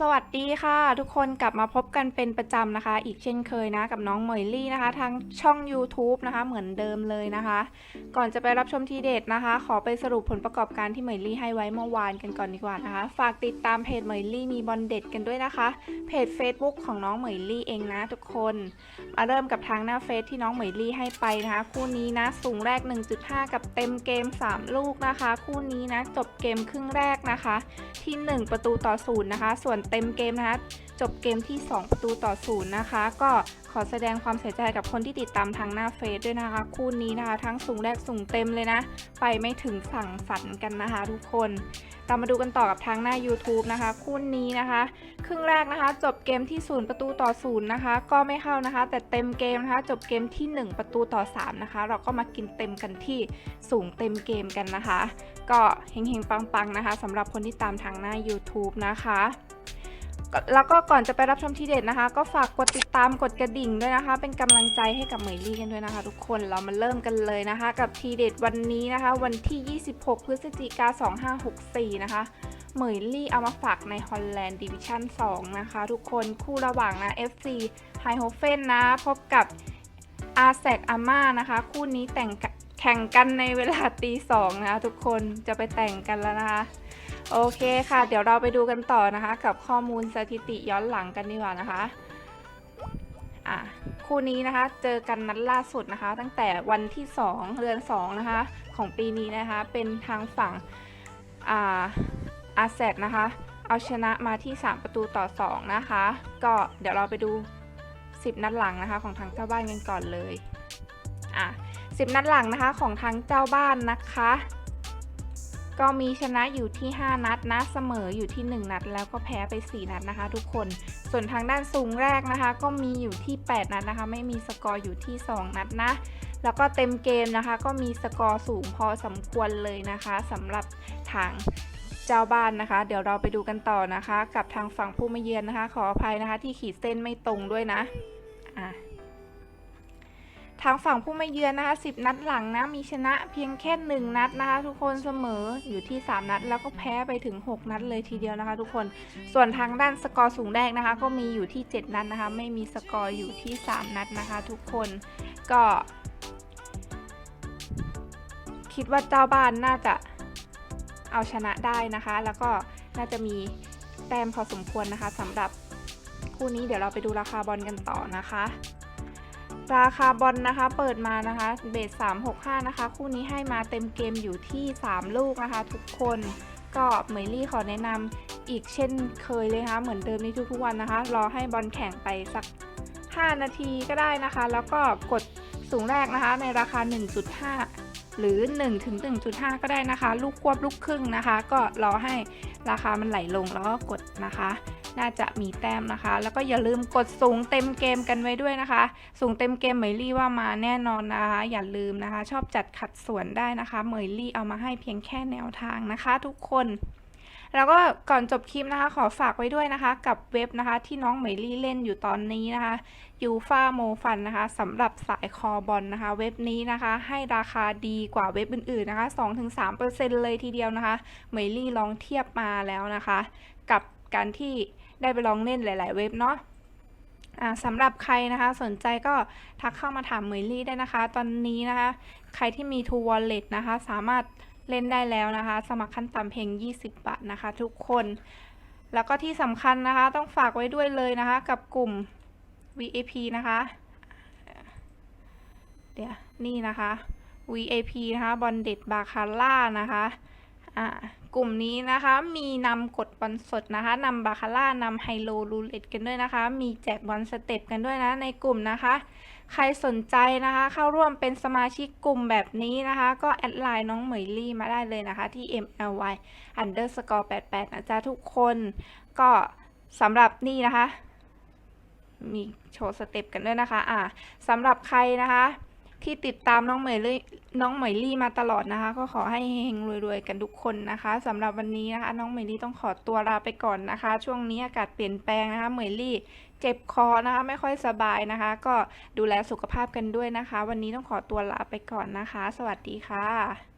สวัสดีค่ะ ทุกคนกลับมาพบกันเป็นประจำนะคะ อีกเช่นเคยนะกับน้องเหมยลี่นะคะ ทางช่อง YouTube นะคะ เหมือนเดิมเลยนะคะ ก่อนจะไปรับชมทีเด็ดนะคะ ขอไปสรุปผลประกอบการที่เหมยลี่ให้ไว้เมื่อวานกันก่อนดีกว่านะคะ ฝากติดตามเพจเหมยลี่มีบอลเด็ดกันด้วยนะคะ เพจ Facebook ของน้องเหมยลี่เองนะทุกคนมาเริ่มกับทางหน้าเฟซที่น้องเหมยลี่ให้ไปนะคะ คู่นี้นะสูงแรก 1.5 กับเต็มเกม 3 ลูกนะคะ คู่นี้นะจบเกมครึ่งแรกนะคะ ที่ 1 ประตูต่อศูนย์นะคะ ส่วนเต็มเกมนะคะ จบเกมที่ 2 ประตูต่อศูนย์นะคะ ก็ขอแสดงความเสียใจกับคนที่ติดตามทางหน้าเฟซด้วยนะคะ คู่นี้นะคะ ทั้งสูงแรกสูงเต็มเลยนะ ไปไม่ถึงสั่งฝันกันนะคะ ทุกคนเรามาดูกันต่อกับทางหน้า YouTube นะคะ คู่นี้นะคะ ครึ่งแรกนะคะ จบเกมที่ 0 ประตูต่อ0นะคะ ก็ไม่เข้านะคะ แต่เต็มเกมนะคะ จบเกมที่ 1 ประตูต่อ 3 นะคะ เราก็มากินเต็มกันที่สูงเต็มเกมกันนะคะ ก็เฮงๆปังๆนะคะสำหรับคนที่ตามทางหน้า YouTube นะคะ แล้วก็ก่อนจะไปรับชมทีเด็ดนะคะ ก็ฝากกดติดตามกดกระดิ่งด้วยนะคะ เป็นกำลังใจให้กับเหมยลี่กันด้วยนะคะ ทุกคนเรามาเริ่มกันเลยนะคะ กับทีเด็ดวันนี้นะคะ วันที่ 26 พฤศจิกา2564 นะคะเหมยลี่เอามาฝากในฮอลแลนด์ดิวิชั่น 2 นะคะ ทุกคนคู่ระหว่างนะ FC ไฮโฮเฟนนะ พบกับอาแซกอาม่านะคะ คู่นี้แต่งแข่งกันในเวลาตีสองนะคะ ทุกคนจะไปแต่งกันแล้วนะคะ โอเคค่ะ เดี๋ยวเราไปดูกันต่อนะคะ กับข้อมูลสถิติย้อนหลังกันดีกว่านะคะอะคู่นี้นะคะเจอกันนัดล่าสุดนะคะ ตั้งแต่วันที่ 2 เดือน2นะคะของปีนี้นะคะเป็นทางฝั่งอ่าอาเซตนะคะ เอาชนะมาที่ 3 ประตูต่อ 2 นะคะ ก็เดี๋ยวเราไปดู 10 นัดหลังนะคะของทางเจ้าบ้านกันก่อนเลยอะ10 นัดหลังนะคะของทางเจ้าบ้านนะคะ ก็มีชนะอยู่ที่ 5 นัดนะ เสมออยู่ที่ 1 นัด แล้วก็แพ้ไป 4 นัดนะคะ ทุกคน ส่วนทางด้านสูงแรกนะคะ ก็มีอยู่ที่ 8 นัดนะคะ ไม่มีสกอร์อยู่ที่ 2 นัดนะ แล้วก็เต็มเกมนะคะ ก็มีสกอร์สูงพอสมควรเลยนะคะสำหรับทางเจ้าบ้านนะคะ เดี๋ยวเราไปดูกันต่อนะคะ กับทางฝั่งผู้มาเยือนนะคะ ขออภัยนะคะ ที่ขีดเส้นไม่ตรงด้วยนะอะ ทางฝั่งผู้ไมาเยือนนะคะ10 นัดหลังนะมีชนะเพียงแค่ 1 นัดนะคะ ทุกคนเสมออยู่ที่ 3 นัด แล้วก็แพ้ไปถึง 6 นัดเลยทีเดียวนะคะ ทุกคนส่วนทางด้านสกอร์สูงแรกนะคะ ก็มีอยู่ที่ 7 นัดนะคะ ไม่มีสกอร์อยู่ที่ 3 นัดนะคะ ทุกคนก็ คิดว่าเจ้าบ้านน่าจะเอาชนะได้นะคะ แล้วก็น่าจะมีแต้มพอสมควรนะคะสำหรับคู่นี้เดี๋ยวเราไปดูราคาบอลกันต่อนะคะ ราคาบอลนะคะเปิดมานะคะเบส365 นะคะ คู่นี้ให้มาเต็มเกมอยู่ที่ 3 ลูกนะคะ ทุกคนก็เหมยลี่ขอแนะนำอีกเช่นเคยเลยนะคะเหมือนเดิมในทุกๆวันนะคะ รอให้บอลแข่งไปสัก 5 นาทีก็ได้นะคะ แล้วก็กดสูงแรกนะคะ ในราคา 1.5 หรือ1ถึง1.5 ก็ได้นะคะ ลูกควบลูกครึ่งนะคะ ก็รอให้ราคามันไหลลงแล้วก็กดนะคะ น่าจะมีแต้มนะคะ แล้วก็อย่าลืมกดสูงเต็มเกมกันไว้ด้วยนะคะ สูงเต็มเกมเหมยลี่ว่ามาแน่นอนนะคะ อย่าลืมนะคะ ชอบจัดขัดสวนได้นะคะเหมยลี่เอามาให้เพียงแค่แนวทางนะคะ ทุกคนแล้วก็ก่อนจบคลิปนะคะขอฝากไว้ด้วยนะคะ กับเว็บนะคะที่น้องเหมยลี่เล่นอยู่ตอนนี้นะคะยูฟาโมฟันนะคะสำหรับสายคอบอลนะคะ เว็บนี้นะคะ ให้ราคาดีกว่าเว็บอื่นๆนะคะ2-3%เลยทีเดียวนะคะเหมยลี่ลองเทียบมาแล้วนะคะ กับการที่ ได้ไปลองเล่นหลาย ๆ เว็บเนาะสำหรับใครนะคะสนใจก็ทักเข้ามาถามเหมยลี่ได้นะคะ ตอนนี้นะคะ ใครที่มี True Wallet นะคะ สามารถเล่นได้แล้วนะคะ สมัครขั้นต่ำเพียง 20 บาทนะคะ ทุกคน แล้วก็ที่สำคัญนะคะ ต้องฝากไว้ด้วยเลยนะคะ กับกลุ่ม VIP นะคะ เดี๋ยว นี่นะคะ VIP นะคะบอลเด็ดบาคาร่านะคะ อ่ากลุ่มนี้นะคะมีนำกดบอลสดนะคะนำบาคาร่านำไฮโลรูเล็ตกันด้วยนะคะ มีแจกบอลสเต็ปกันด้วยนะในกลุ่มนะคะ ใครสนใจนะคะ เข้าร่วมเป็นสมาชิกกลุ่มแบบนี้นะคะ ก็แอดไลน์น้องเหมยลี่มาได้เลยนะคะที่ mly underscore 88นะจ๊ะทุกคนก็สำหรับนี่นะคะ มีโชว์สเต็ปกันด้วยนะคะ อ่าสำหรับใครนะคะ ที่ติดตามน้องเหมยลี่น้องเหมยลี่มาตลอดนะคะ ก็ขอให้เฮงรวยๆกันทุกคนนะคะสำหรับวันนี้นะคะ น้องเหมยลี่ต้องขอตัวลาไปก่อนนะคะ ช่วงนี้อากาศเปลี่ยนแปลงนะคะเหมยลี่เจ็บคอนะคะ ไม่ค่อยสบายนะคะ ก็ดูแลสุขภาพกันด้วยนะคะ วันนี้ต้องขอตัวลาไปก่อนนะคะ สวัสดีค่ะ